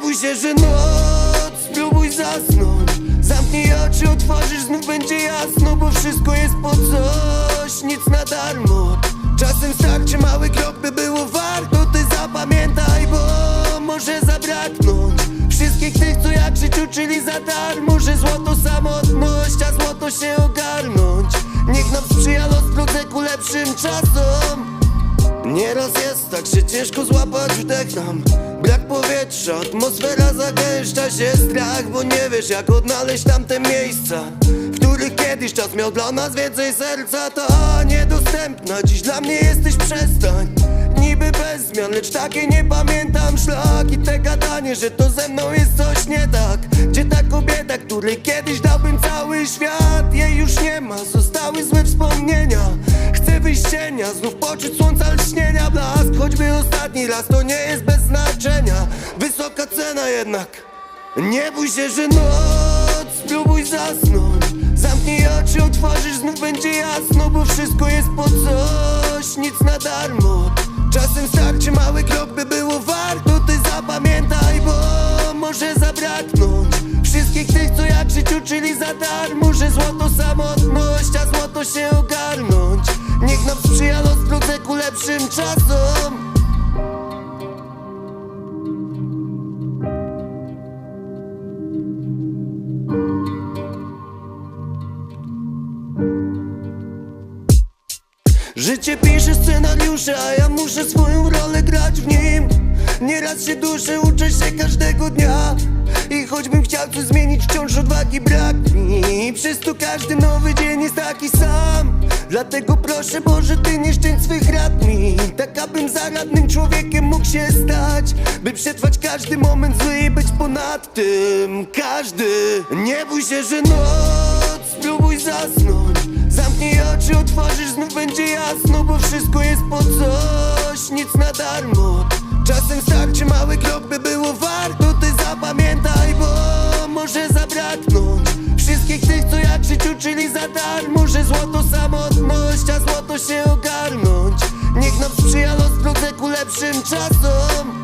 bój się, że noc, spróbuj zasnąć. Zamknij oczy, otworzysz, znów będzie jasno Bo wszystko jest po coś, nic na darmo. Czasem starczy mały krok, by było warto Ty zapamiętaj, bo może zabraknąć Wszystkich tych, co jak żyć uczyli za darmo. Że złoto samotność, a złoto się ogarnąć. Niech nam sprzyja los drodze ku lepszym czasom. Nieraz jest tak, że ciężko złapać wdech nam. Brak powietrza, atmosfera zagęszcza się Strach, bo nie wiesz jak odnaleźć tamte miejsca. W których kiedyś czas miał dla nas więcej serca Ta niedostępna, dziś dla mnie jesteś przestań. Niby bez zmian, lecz takie nie pamiętam. Szlak I te gadanie, że to ze mną jest coś nie tak. Gdzie ta kobieta, której kiedyś dałbym cały świat Jej już nie ma, zostały złe wspomnienia wyjść znów poczuć słońca lśnienia Blask, choćby ostatni raz, to nie jest bez znaczenia. Wysoka cena jednak. Nie bój się, że noc, spróbuj zasnąć. Zamknij oczy, otworzysz, znów będzie jasno Bo wszystko jest po coś, nic na darmo. Czasem starczy mały krok, by było warto Ty zapamiętaj, bo może zabraknąć Wszystkich tych, co jak żyć uczyli za darmo Że złoto samotność, a złoto się ogarnąć Życie pisze scenariusze, a ja muszę swoją rolę grać w nim. Nieraz się duszę, uczę się każdego dnia I choćbym chciał coś zmienić, wciąż odwagi brak mi. Przez to każdy nowy dzień jest taki sam. Dlatego proszę Boże, Ty nie szczęść swych rad mi. Tak abym zaradnym człowiekiem mógł się stać By przetrwać każdy moment zły i być ponad tym. Każdy Nie bój się, że noc, spróbuj zasnąć Zamknij oczy, otworzysz, znów będzie jasno Bo wszystko jest po coś, nic na darmo. Czasem starczy mały krok, by było warto Ty zapamiętaj, bo może zabraknąć Wszystkich tych, co jak żyć uczyli za darmo Że złoto samotność, a złoto się ogarnąć. Niech nam sprzyja los w ku lepszym czasom